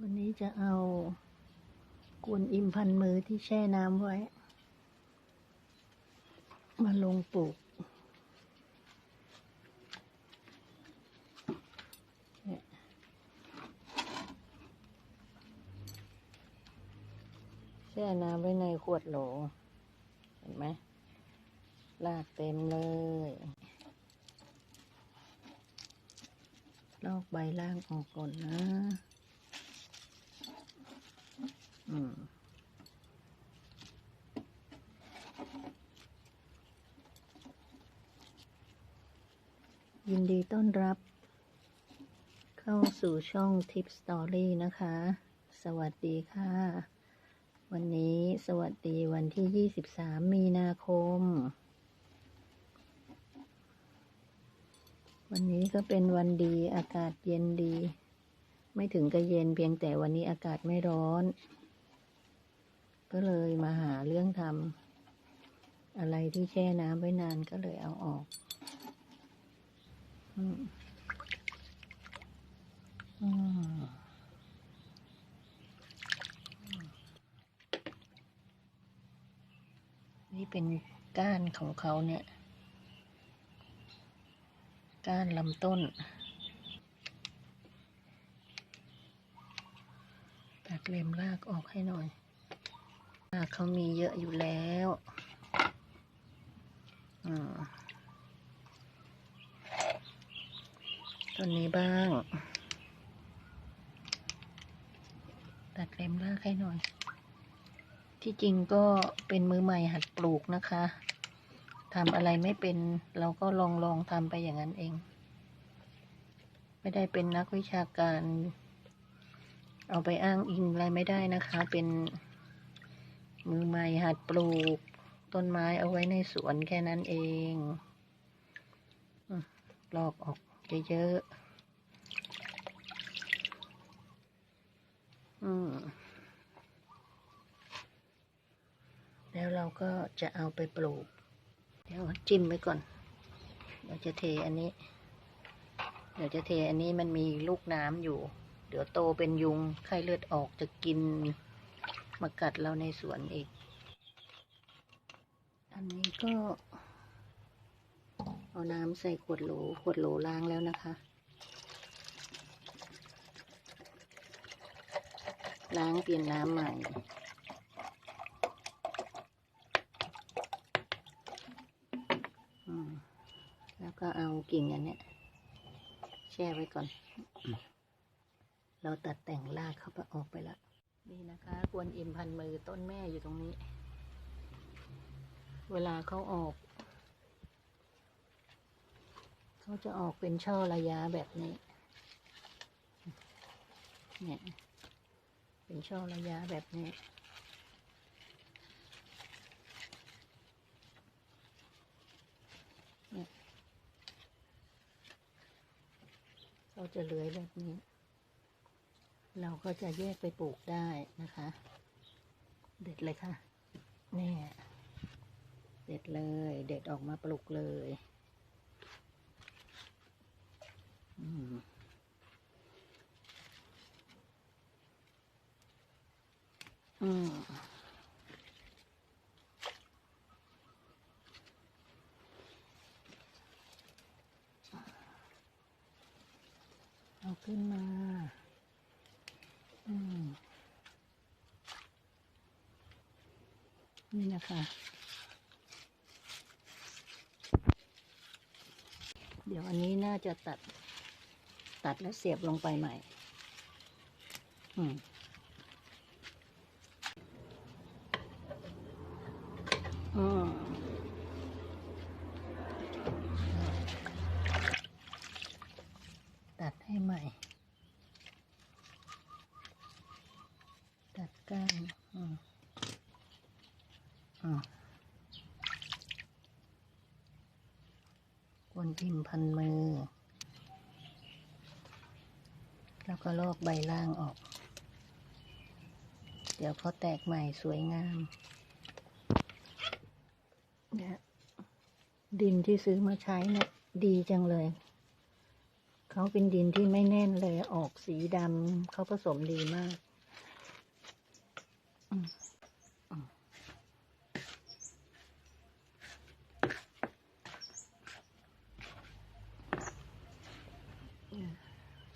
วันนี้จะเอากวนอิมพันมือที่แช่น้ำไว้ มาลงปลูกเนี่ยแช่น้ำไว้ในขวดโหล เห็นไหมลากเต็มเลย ลอกใบล่างออกก่อนนะ อืมยินดีต้อนรับ เข้าสู่ช่องทิปสตอรี่นะคะ สวัสดีค่ะ วันนี้สวัสดีวันที่ 23 มีนาคม วันนี้ก็เป็นวันดีอากาศเย็นดี ไม่ถึงกับเย็นเพียงแต่วันนี้อากาศไม่ร้อน ก็เลยมาหาเรื่องทำอะไรที่แช่น้ำไว้นานก็เลยเอาออกอืมอืมนี่เป็นก้านของเขาเนี่ย ก้านลำต้น ตัดเล็มรากออกให้หน่อย เขามีเยอะอยู่แล้วอืมต้นนี้บ้าง ตัดเล็มรากให้หน่อย ที่จริงก็เป็นมือใหม่หัดปลูกนะคะทำอะไรไม่เป็นเราก็ลองลองทำไปอย่างนั้นเอง ไม่ได้เป็นนักวิชาการ เอาไปอ้างอิงอะไรไม่ได้นะคะเป็น มือใหม่หัดปลูก ต้นไม้เอาไว้ในสวนแค่นั้นเองลอกออกเยอะๆแล้วเราก็จะเอาไปปลูก เดี๋ยวจิ้มไว้ก่อนเดี๋ยวจะเทอันนี้ เดี๋ยวจะเทอันนี้มันมีลูกน้ำอยู่ เดี๋ยวโตเป็นยุงไข้เลือดออกจะกิน มากัดเราในสวนอีก อันนี้ก็ เอาน้ำใส่ขวดโหลขวดโหลล้างแล้วนะคะ ล้างเปลี่ยนน้ำใหม่แล้วก็เอากิ่งอันเนี้ยแช่ไว้ก่อน เราตัดแต่งรากเขาไปออกไปแล้ว นี่นะคะกวนอิมพันมือต้นแม่อยู่ตรงนี้ เวลาเขาออก เขาจะออกเป็นช่อระยะแบบนี้เนี่ยเป็นช่อระยะแบบนี้เนี่ยเขาจะเลื้อยแบบนี้ เราก็จะแยกไปปลูกได้นะคะ เด็ดเลยค่ะเนี่ยเด็ดเลย เด็ดออกมาปลูกเลยอืมอืมเอาขึ้นมา อืม นะคะ เดี๋ยวอันนี้น่าจะตัด ตัดแล้วเสียบลงไปใหม่ อืมอืมตัดให้ใหม่ ตัดก้านอืมอืมกวน พันมือ แล้วก็ลอกใบล่างออก เดี๋ยวพอแตกใหม่สวยงามเนี่ยดินที่ซื้อมาใช้เนี่ยดีจังเลย เขาเป็นดินที่ไม่แน่นเลยออกสีดำเขาผสมดีมาก อืมอืม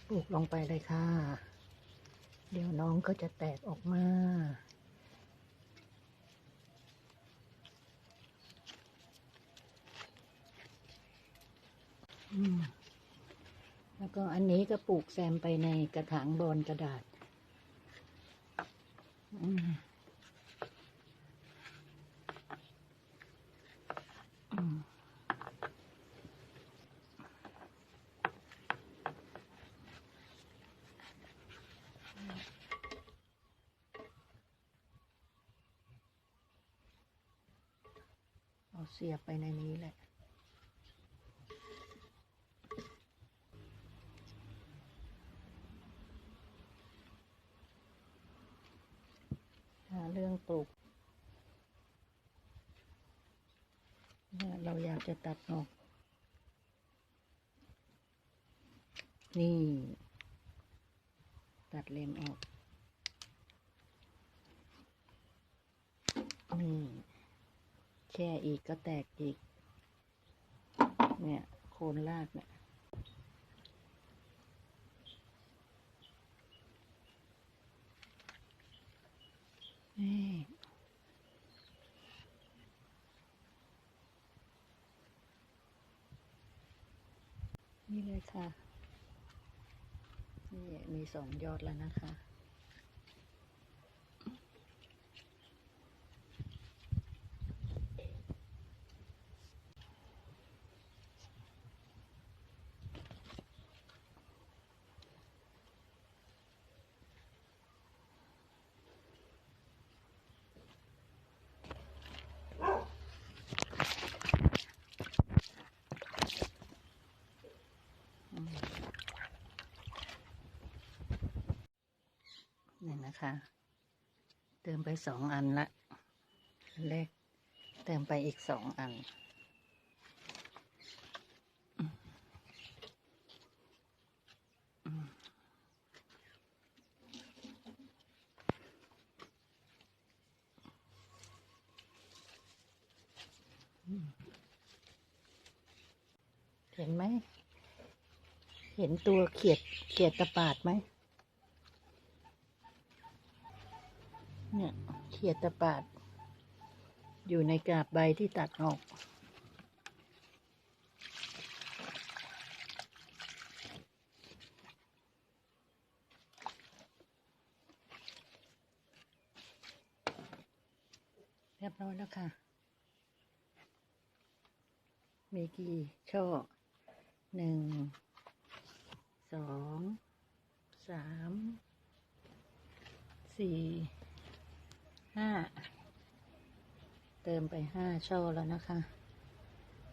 ปลูกลงไปเลยค่ะ เดี๋ยวน้องก็จะแตกออกมาแล้วก็อันนี้ก็ปลูกแซมไปในกระถางบอนกระดาษ อืมอืม เสียบไปในนี้แหละ หาเรื่องปลูกเนี่ยเราอยากจะตัดออก นี่ ตัดเล็มออก นี่ แช่อีกก็แตกอีก เนี่ย โคนรากเนี่ยนี่นี่เลยค่ะ นี่มีสองยอดแล้วนะคะ นะคะ เติมไปสองอันละอันแรกเติมไปอีกสองอัน เห็นไหม เห็นตัวเขียดเขียดตะปาดไหม เนี่ยเขียดตะปาด อยู่ในกาบใบที่ตัดออกเรียบร้อยแล้วค่ะ มีกี่ช่อหนึ่ง สอง สาม สี่ ห้าเติมไปห้าช่อแล้วนะคะ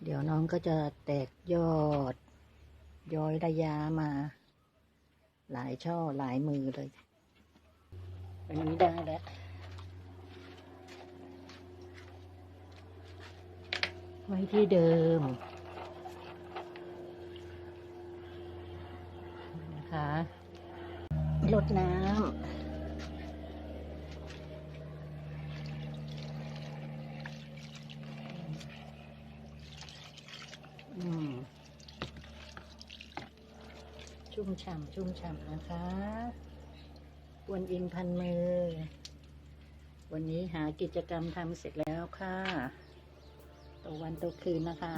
เดี๋ยวน้องก็จะแตกยอด ย้อยระยะมา หลายช่อหลายมือเลยอันนี้ได้แล้วไว้ที่เดิมนะคะลดน้ำอืม ชุ่มฉ่ำชุ่มฉ่ำนะคะกวนอินพันมือ วันนี้หากิจกรรมทำเสร็จแล้วค่ะ ตัววันตัวคืนนะคะ